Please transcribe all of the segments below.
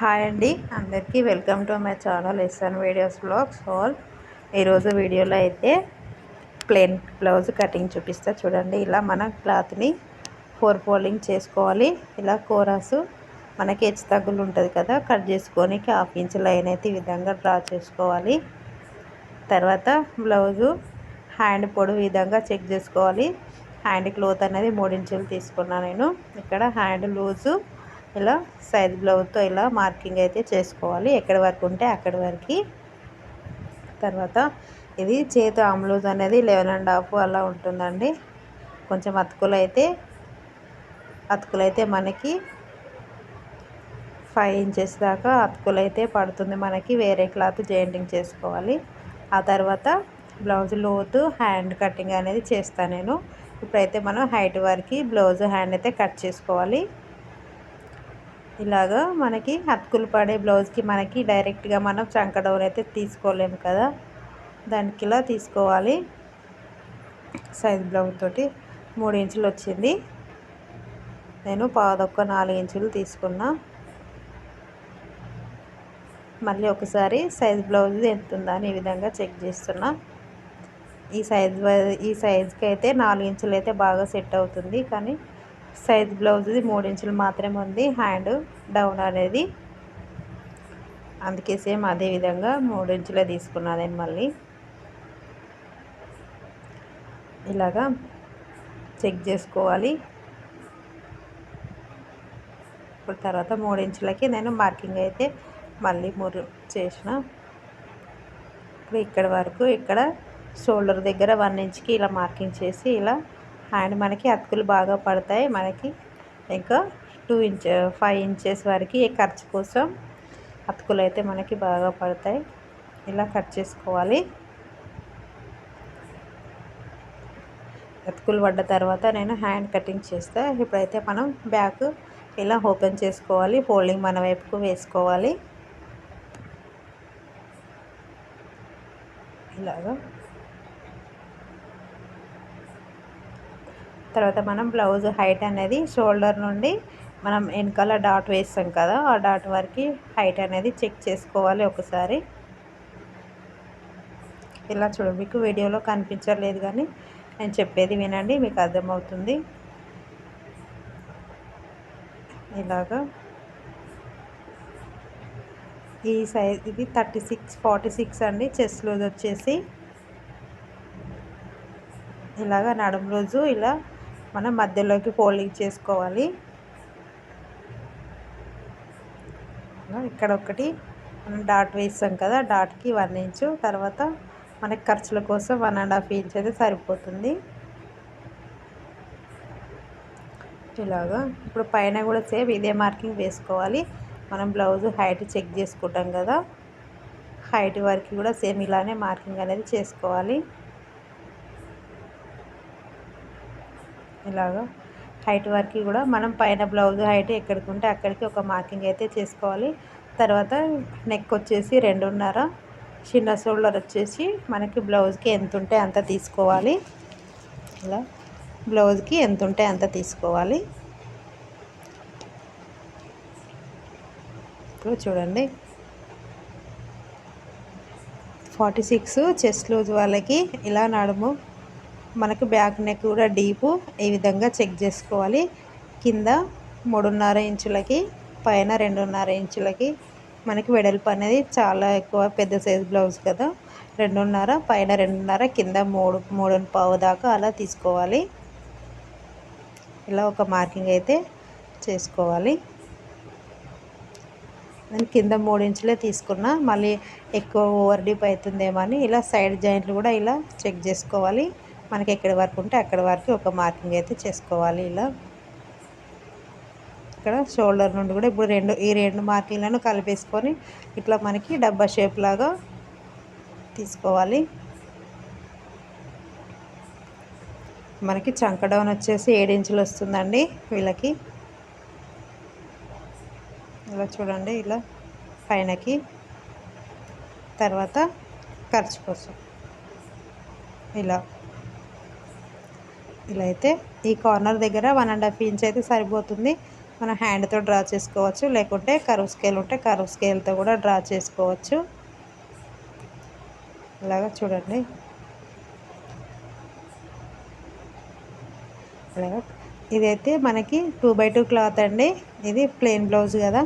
Hi అండి. అందరికీ welcome to my channel SN videos blogs all ఈరోజు వీడియోలో అయితే ప్లెయిన్ బ్లౌజ్ కటింగ్ చూపిస్తా. చూడండి ఇలా మన క్లాత్ని ఫోర్ ఫోల్డింగ్ చేసుకోవాలి. ఇలా కోరాసు మనకి హెచ్చు తగ్గులు ఉంటుంది కదా కట్ చేసుకొని హాఫ్ ఇంచ్ లైన్ అయితే ఈ విధంగా డ్రా చేసుకోవాలి. తర్వాత బ్లౌజు హ్యాండ్ పొడవు విధంగా చెక్ చేసుకోవాలి. హ్యాండ్ క్లోత్ అనేది మూడించులు తీసుకున్నాను నేను. ఇక్కడ హ్యాండ్ లూజు ఇలా సైజ్ బ్లౌజ్తో ఇలా మార్కింగ్ అయితే చేసుకోవాలి. ఎక్కడి వరకు ఉంటే అక్కడి వరకు. తర్వాత ఇది చేతి ఆమ్లూజ్ అనేది లెవెన్ అండ్ హాఫ్ అలా ఉంటుందండి. కొంచెం అతుకులు అయితే అతుకులు అయితే మనకి ఫైవ్ ఇంచెస్ దాకా అతుకులు అయితే పడుతుంది మనకి. వేరే క్లాత్ జాయింటింగ్ చేసుకోవాలి. ఆ తర్వాత బ్లౌజ్ లోతు హ్యాండ్ కటింగ్ అనేది చేస్తాను నేను. ఇప్పుడైతే మనం హైట్ వరకు బ్లౌజ్ హ్యాండ్ అయితే కట్ చేసుకోవాలి. ఇలాగా మనకి అతుకులు పడే బ్లౌజ్కి మనకి డైరెక్ట్గా మనం చంక డౌన్ అయితే తీసుకోలేము కదా. దానికి ఇలా తీసుకోవాలి. సైజ్ బ్లౌజ్ తోటి మూడు ఇంచులు వచ్చింది. నేను పాదొక్క నాలుగు ఇంచులు తీసుకున్నా. మళ్ళీ ఒకసారి సైజ్ బ్లౌజ్ ఎంత ఉందా అని ఈ విధంగా చెక్ చేస్తున్నా. ఈ సైజ్ ఈ సైజ్కి అయితే నాలుగు ఇంచులు అయితే బాగా సెట్ అవుతుంది. కానీ సైజ్ బ్లౌజ్ది మూడు ఇంచులు మాత్రమే ఉంది. హ్యాండ్ డౌన్ అనేది అందుకే సేమ్ అదే విధంగా మూడు ఇంచులే తీసుకున్నాను నేను మళ్ళీ. ఇలాగా చెక్ చేసుకోవాలి. ఇప్పుడు తర్వాత మూడు ఇంచులకి నేను మార్కింగ్ అయితే మళ్ళీ మూడు చేసిన. ఇప్పుడు ఇక్కడ వరకు ఇక్కడ షోల్డర్ దగ్గర వన్ ఇంచ్కి ఇలా మార్కింగ్ చేసి ఇలా అండ్ మనకి అతుకులు బాగా పడతాయి. మనకి ఇంకా టూ ఇంచ్ ఫైవ్ ఇంచెస్ వరకు ఖర్చు కోసం అతుకులు అయితే మనకి బాగా పడతాయి. ఇలా కట్ చేసుకోవాలి. అతుకులు పడ్డ తర్వాత నేను హ్యాండ్ కటింగ్ చేస్తా. ఇప్పుడైతే మనం బ్యాక్ ఇలా ఓపెన్ చేసుకోవాలి. ఫోల్డింగ్ మన వైపుకు వేసుకోవాలి. ఇలాగా. తర్వాత మనం బ్లౌజ్ హైట్ అనేది షోల్డర్ నుండి మనం వెనకాల డాట్ వేస్తాం కదా ఆ డాట్ వరకు హైట్ అనేది చెక్ చేసుకోవాలి ఒకసారి. ఇలా చూడు మీకు వీడియోలో కనిపించలేదు కానీ నేను చెప్పేది వినండి మీకు అర్థమవుతుంది. ఇలాగా. ఈ సైజ్ ఇది థర్టీ సిక్స్ ఫార్టీ సిక్స్ అండి చెస్ట్ లూజ్ వచ్చేసి. ఇలాగా నడుము రోజు ఇలా మనం మధ్యలోకి ఫోల్డింగ్ చేసుకోవాలి. ఇక్కడ ఒకటి మనం డాట్ వేస్తాం కదా డాట్కి వన్ ఇంచు. తర్వాత మనకి ఖర్చుల కోసం వన్ అండ్ హాఫ్ ఇంచ్ అయితే సరిపోతుంది. ఇలాగా ఇప్పుడు పైన కూడా సేమ్ ఇదే మార్కింగ్ వేసుకోవాలి. మనం బ్లౌజ్ హైట్ చెక్ చేసుకుంటాం కదా. హైట్ వరకు కూడా సేమ్ ఇలానే మార్కింగ్ అనేది చేసుకోవాలి. ఇలాగా హైట్ వరకు కూడా మనం పైన బ్లౌజ్ హైట్ ఎక్కడికి ఉంటే అక్కడికి ఒక మార్కింగ్ అయితే చేసుకోవాలి. తర్వాత నెక్ వచ్చేసి రెండున్నర చిన్న షోల్డర్ వచ్చేసి మనకి బ్లౌజ్కి ఎంత ఉంటే అంత తీసుకోవాలి. ఇలా బ్లౌజ్కి ఎంత ఉంటే అంత తీసుకోవాలి. ఇప్పుడు చూడండి. ఫార్టీ సిక్స్ చెస్ట్ లూజ్ వాళ్ళకి ఇలా నడుము మనకు బ్యాక్ నెక్ కూడా డీపు ఈ విధంగా చెక్ చేసుకోవాలి. కింద మూడున్నర ఇంచులకి పైన రెండున్నర ఇంచులకి మనకి వెడల్పు అనేది చాలా ఎక్కువ పెద్ద సైజ్ బ్లౌజ్ కదా. రెండున్నర పైన రెండున్నర కింద మూడు మూడు పావు దాకా అలా తీసుకోవాలి. ఇలా ఒక మార్కింగ్ అయితే చేసుకోవాలి. నేను కింద మూడు ఇంచులే తీసుకున్నా. మళ్ళీ ఎక్కువ ఓవర్ డీప్ అవుతుందేమో అని ఇలా సైడ్ జాయింట్లు కూడా ఇలా చెక్ చేసుకోవాలి. మనకి ఎక్కడి వరకు ఉంటే అక్కడి వరకు ఒక మార్కింగ్ అయితే చేసుకోవాలి ఇలా. ఇక్కడ షోల్డర్ నుండి కూడా ఇప్పుడు రెండు ఈ రెండు మార్కింగ్లను కలిపేసుకొని ఇట్లా మనకి డబ్బా షేప్ లాగా తీసుకోవాలి. మనకి చంక డౌన్ వచ్చేసి ఏడు ఇంచులు వస్తుందండి వీళ్ళకి. ఇలా చూడండి ఇలా పైనకి. తర్వాత ఖర్చు కోసం. ఇలా. ఇలా అయితే ఈ కార్నర్ దగ్గర వన్ అండ్ హాఫ్ ఇంచ్ అయితే సరిపోతుంది. మన హ్యాండ్తో డ్రా చేసుకోవచ్చు. లేకుంటే కరువు స్కేల్ ఉంటే కరువు స్కేల్తో కూడా డ్రా చేసుకోవచ్చు. ఇలాగా చూడండి. ఇదైతే మనకి టూ బై టూ క్లాత్ అండి. ఇది ప్లెయిన్ బ్లౌజ్ కదా.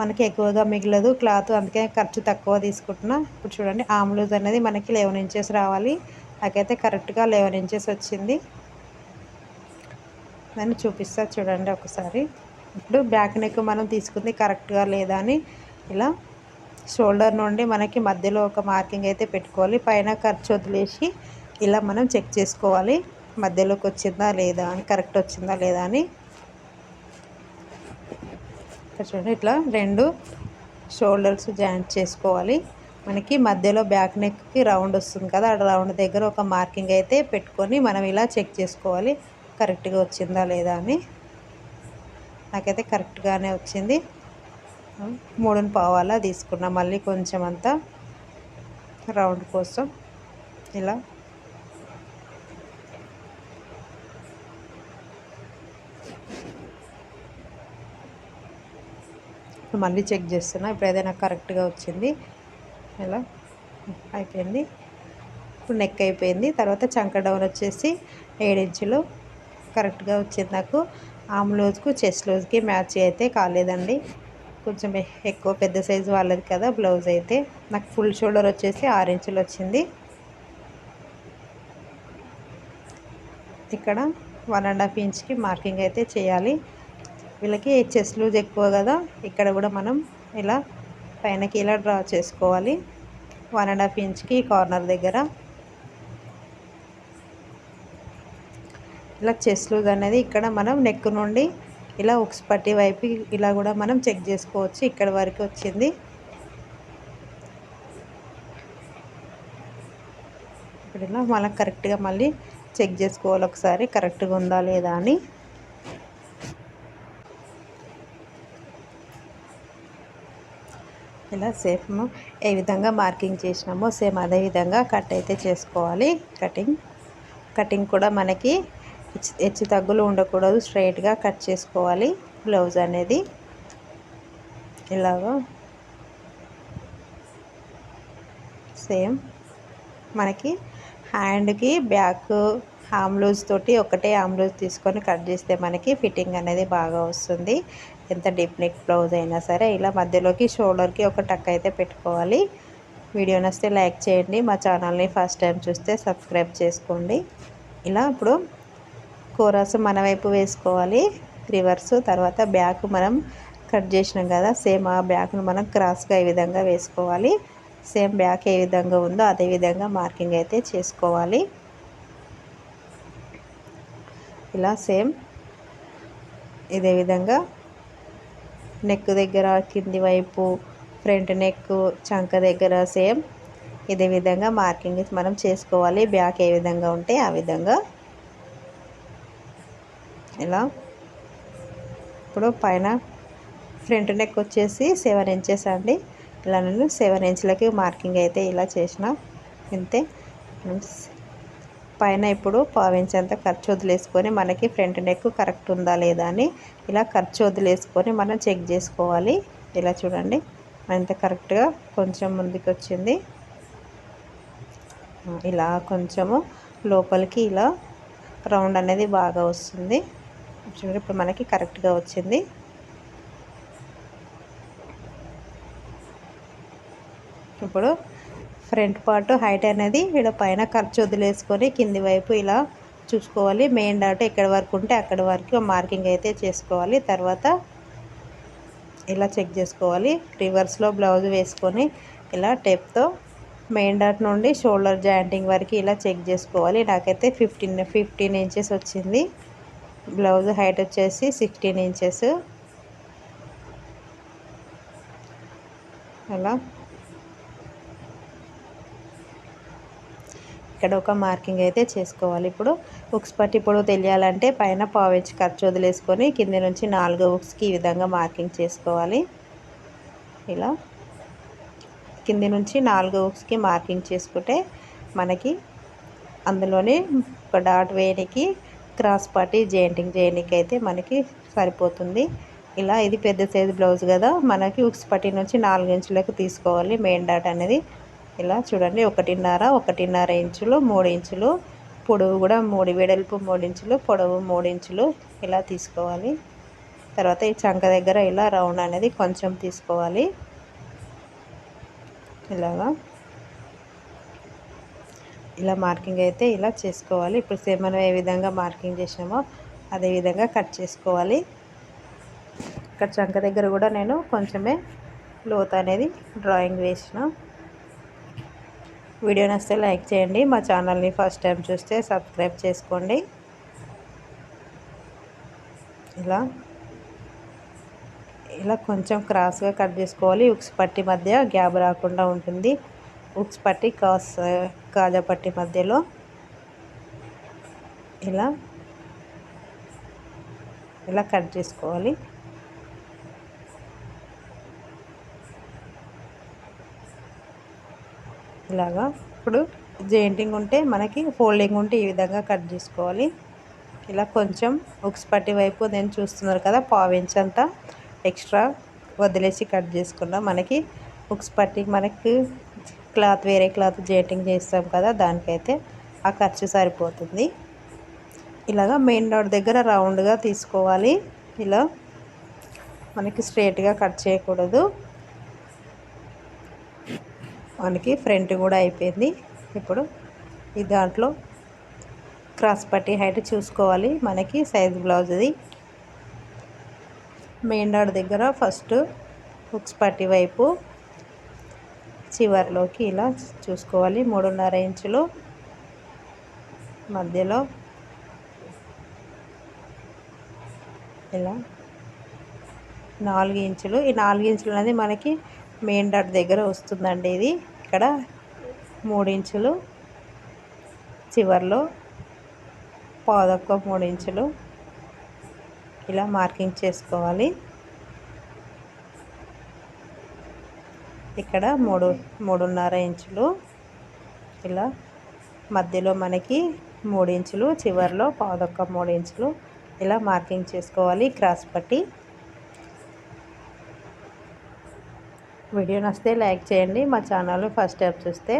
మనకి ఎక్కువగా మిగలదు క్లాత్ అందుకే ఖర్చు తక్కువ తీసుకుంటున్నా. ఇప్పుడు చూడండి ఆమ్లూజ్ అనేది మనకి లెవెన్ ఇంచెస్ రావాలి. నాకైతే కరెక్ట్గా లెవెన్ ఇంచెస్ వచ్చింది. దాన్ని చూపిస్తా చూడండి ఒకసారి. ఇప్పుడు బ్యాక్ నెక్ మనం తీసుకుంది కరెక్ట్గా లేదా అని ఇలా షోల్డర్ నుండి మనకి మధ్యలో ఒక మార్కింగ్ అయితే పెట్టుకోవాలి. పైన ఖర్చు వదిలేసి ఇలా మనం చెక్ చేసుకోవాలి. మధ్యలోకి వచ్చిందా లేదా అని కరెక్ట్ వచ్చిందా లేదా అని. చూడండి ఇట్లా రెండు షోల్డర్స్ జాయింట్ చేసుకోవాలి. మనకి మధ్యలో బ్యాక్ నెక్కి రౌండ్ వస్తుంది కదా ఆ రౌండ్ దగ్గర ఒక మార్కింగ్ అయితే పెట్టుకొని మనం ఇలా చెక్ చేసుకోవాలి. కరెక్ట్గా వచ్చిందా లేదా అని. నాకైతే కరెక్ట్గానే వచ్చింది. మూడుని పావాలా తీసుకున్నా. మళ్ళీ కొంచెం అంతా రౌండ్ కోసం ఇలా. మళ్ళీ చెక్ చేస్తున్నా. ఇప్పుడు ఏదైనా కరెక్ట్గా వచ్చింది. ఇలా అయిపోయింది. ఇప్పుడు నెక్ అయిపోయింది. తర్వాత చంక డౌన్ వచ్చేసి ఏడించులు కరెక్ట్గా వచ్చింది నాకు. ఆమ్ బ్లౌజ్కు చెస్ట్ లూజ్కి మ్యాచ్ అయితే కాలేదండి. కొంచెం ఎక్కువ పెద్ద సైజు వాళ్ళది కదా బ్లౌజ్ అయితే. నాకు ఫుల్ షోల్డర్ వచ్చేసి ఆరు ఇంచులు వచ్చింది. ఇక్కడ వన్ అండ్ హాఫ్ ఇంచ్కి మార్కింగ్ అయితే చేయాలి. వీళ్ళకి చెస్ట్ లూజ్ ఎక్కువ కదా ఇక్కడ కూడా మనం ఇలా పైనకి ఇలా డ్రా చేసుకోవాలి. వన్ అండ్ హాఫ్ ఇంచ్కి కార్నర్ దగ్గర. ఇలా చెస్ట్ లూజ్ అనేది ఇక్కడ మనం నెక్ నుండి ఇలా ఉక్స్ పట్టి వైపు ఇలా కూడా మనం చెక్ చేసుకోవచ్చు. ఇక్కడ వరకు వచ్చింది. ఇప్పుడు ఇలా మళ్ళీ కరెక్ట్గా మళ్ళీ చెక్ చేసుకోవాలి ఒకసారి. కరెక్ట్గా ఉందా లేదా అని. ఇలా సేఫ్ ఏ విధంగా మార్కింగ్ చేసినామో సేమ్ అదే విధంగా కట్ అయితే చేసుకోవాలి. కటింగ్ కటింగ్ కూడా మనకి హెచ్చు తగ్గులు ఉండకూడదు. స్ట్రైట్గా కట్ చేసుకోవాలి. బ్లౌజ్ అనేది ఇలాగ సేమ్. మనకి హ్యాండ్కి బ్యాక్ ఆమ్లూజ్ తోటి ఒకటే ఆమ్లూజ్ తీసుకొని కట్ చేస్తే మనకి ఫిట్టింగ్ అనేది బాగా వస్తుంది. ఎంత డీప్ నెక్ బ్లౌజ్ అయినా సరే ఇలా మధ్యలోకి షోల్డర్కి ఒక టక్ అయితే పెట్టుకోవాలి. వీడియో నస్తే లైక్ చేయండి. మా ఛానల్ని ఫస్ట్ టైం చూస్తే సబ్స్క్రైబ్ చేసుకోండి. ఇలా ఇప్పుడు కోరస్ మన వైపు వేసుకోవాలి. రివర్స్ తర్వాత బ్యాక్ మనం కట్ చేసినాం కదా సేమ్ ఆ బ్యాక్ను మనం క్రాస్గా ఈ విధంగా వేసుకోవాలి. సేమ్ బ్యాక్ ఏ విధంగా ఉందో అదే విధంగా మార్కింగ్ అయితే చేసుకోవాలి. ఇలా సేమ్ ఇదే విధంగా నెక్ దగ్గర కింది వైపు ఫ్రంట్ నెక్ చంక దగ్గర సేమ్ ఇదే విధంగా మార్కింగ్ మనం చేసుకోవాలి. బ్యాక్ ఏ విధంగా ఉంటే ఆ విధంగా ఇలా ఇప్పుడు పైన ఫ్రంట్ నెక్ వచ్చేసి సెవెన్ ఇంచెస్ అండి. ఇలా నేను సెవెన్ ఇంచులకి మార్కింగ్ అయితే ఇలా చేసిన. ఇంతే. పైన ఇప్పుడు పావించి అంతా ఖర్చు వదిలేసుకొని మనకి ఫ్రంట్ నెక్ కరెక్ట్ ఉందా లేదా అని ఇలా ఖర్చు వదిలేసుకొని మనం చెక్ చేసుకోవాలి. ఇలా చూడండి. అంత కరెక్ట్గా కొంచెం ముందుకు వచ్చింది. ఇలా కొంచెము లోపలికి ఇలా రౌండ్ అనేది బాగా వస్తుంది. చూడండి ఇప్పుడు మనకి కరెక్ట్గా వచ్చింది. ఇప్పుడు ఫ్రంట్ పార్ట్ హైట్ అనేది ఇక్కడ పైన ఖర్చు వదిలేసుకొని కింది వైపు ఇలా చూసుకోవాలి. మెయిన్ డాట్ ఎక్కడి వరకు ఉంటే అక్కడి వరకు మార్కింగ్ అయితే చేసుకోవాలి. తర్వాత ఇలా చెక్ చేసుకోవాలి. రివర్స్లో బ్లౌజ్ వేసుకొని ఇలా టేప్తో మెయిన్ డాట్ నుండి షోల్డర్ జాయింటింగ్ వరకు ఇలా చెక్ చేసుకోవాలి. నాకైతే ఫిఫ్టీన్ ఫిఫ్టీన్ ఇంచెస్ వచ్చింది. బ్లౌజ్ హైట్ వచ్చేసి సిక్స్టీన్ ఇంచెస్. అలా. ఇక్కడ ఒక మార్కింగ్ అయితే చేసుకోవాలి. ఇప్పుడు ఉక్స్ పట్టి ఇప్పుడు తెలియాలంటే పైన పావించి ఖర్చు వదిలేసుకొని కింద నుంచి నాలుగు ఉక్స్కి ఈ విధంగా మార్కింగ్ చేసుకోవాలి. ఇలా. కింది నుంచి నాలుగు ఉక్స్కి మార్కింగ్ చేసుకుంటే మనకి అందులోనే ఒక డాట్ వేయడానికి క్రాస్ పార్టీ జెయింటింగ్ చేయడానికి అయితే మనకి సరిపోతుంది. ఇలా ఇది పెద్ద సైజు బ్లౌజ్ కదా మనకి ఉక్స్ పట్టి నుంచి నాలుగు ఇంచులకు తీసుకోవాలి మెయిన్ డాట్ అనేది. ఇలా చూడండి ఒకటిన్నర ఒకటిన్నర ఇంచులు మూడు ఇంచులు పొడవు కూడా మూడు వెడల్పు మూడు ఇంచులు పొడవు మూడు ఇంచులు ఇలా తీసుకోవాలి. తర్వాత ఈ చంక దగ్గర ఇలా రౌండ్ అనేది కొంచెం తీసుకోవాలి. ఇలాగా. ఇలా మార్కింగ్ అయితే ఇలా చేసుకోవాలి. ఇప్పుడు సేమ్ మనం ఏ విధంగా మార్కింగ్ చేసినామో అదే విధంగా కట్ చేసుకోవాలి. ఇక్కడ చంక దగ్గర కూడా నేను కొంచెమే లోత్ అనేది డ్రాయింగ్ వేసిన. వీడియో నచ్చితే లైక్ చేయండి. మా ఛానల్ని ఫస్ట్ టైం చూస్తే సబ్స్క్రైబ్ చేసుకోండి. ఇలా. ఇలా కొంచెం క్రాస్గా కట్ చేసుకోవాలి. ఉక్స్ పట్టి మధ్య గ్యాప్ రాకుండా ఉంటుంది. ఉక్స్ పట్టి క్రాస్ కాజాపట్టి మధ్యలో. ఇలా. ఇలా కట్ చేసుకోవాలి. ఇలాగా. ఇప్పుడు జాయింటింగ్ ఉంటే మనకి ఫోల్డింగ్ ఉంటే ఈ విధంగా కట్ చేసుకోవాలి. ఇలా కొంచెం ఉక్స్ పట్టి వైపు నేను చూస్తున్నారు కదా పావించ్ అంతా ఎక్స్ట్రా వదిలేసి కట్ చేసుకున్నాం మనకి ఉక్స్ పట్టి మనకి క్లాత్ వేరే క్లాత్ జేటింగ్ చేస్తాం కదా దానికైతే ఆ ఖర్చు సరిపోతుంది. ఇలాగా మెయిన్ రోడ్ దగ్గర రౌండ్గా తీసుకోవాలి. ఇలా మనకి స్ట్రేట్గా కట్ చేయకూడదు. మనకి ఫ్రంట్ కూడా అయిపోయింది. ఇప్పుడు ఈ దాంట్లో క్రాస్ పట్టి హైట్ చూసుకోవాలి. మనకి సైజ్ బ్లౌజ్ది. మెయిన్ డాట్ దగ్గర ఫస్ట్ హుక్స్ పట్టి వైపు చివరిలోకి ఇలా చూసుకోవాలి. మూడున్నర ఇంచులు మధ్యలో ఇలా నాలుగు ఇంచులు. ఈ నాలుగు ఇంచులు అనేది మనకి మెయిన్ డాట్ దగ్గర వస్తుందండి ఇది. ఇక్కడ మూడు ఇంచులు చివర్లో పాదొక్క మూడు ఇంచులు ఇలా మార్కింగ్ చేసుకోవాలి. ఇక్కడ మూడు మూడున్నర ఇంచులు. ఇలా మధ్యలో మనకి మూడు ఇంచులు చివరిలో పాదొక్క మూడు ఇంచులు. ఇలా మార్కింగ్ చేసుకోవాలి క్రాస్ పట్టి. వీడియో నచ్చితే లైక్ చేయండి. మా ఛానల్ ఫస్ట్ టైం చూస్తే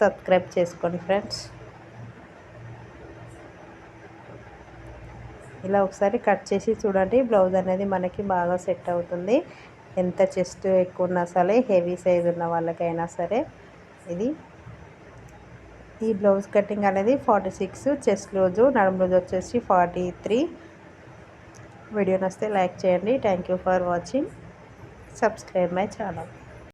సబ్స్క్రైబ్ చేసుకోండి ఫ్రెండ్స్. ఇలా ఒకసారి కట్ చేసి చూడండి. బ్లౌజ్ అనేది మనకి బాగా సెట్ అవుతుంది. ఎంత చెస్ట్ ఎక్కువ ఉన్నా సరే హెవీ సైజ్ ఉన్న వాళ్ళకైనా సరే ఇది. ఈ బ్లౌజ్ కటింగ్ అనేది ఫార్టీ సిక్స్ చెస్ట్ రోజు నడుము రోజు వచ్చేసి ఫార్టీ త్రీ. వీడియో నస్తే లైక్ చేయండి. Thank you for watching. Subscribe my channel.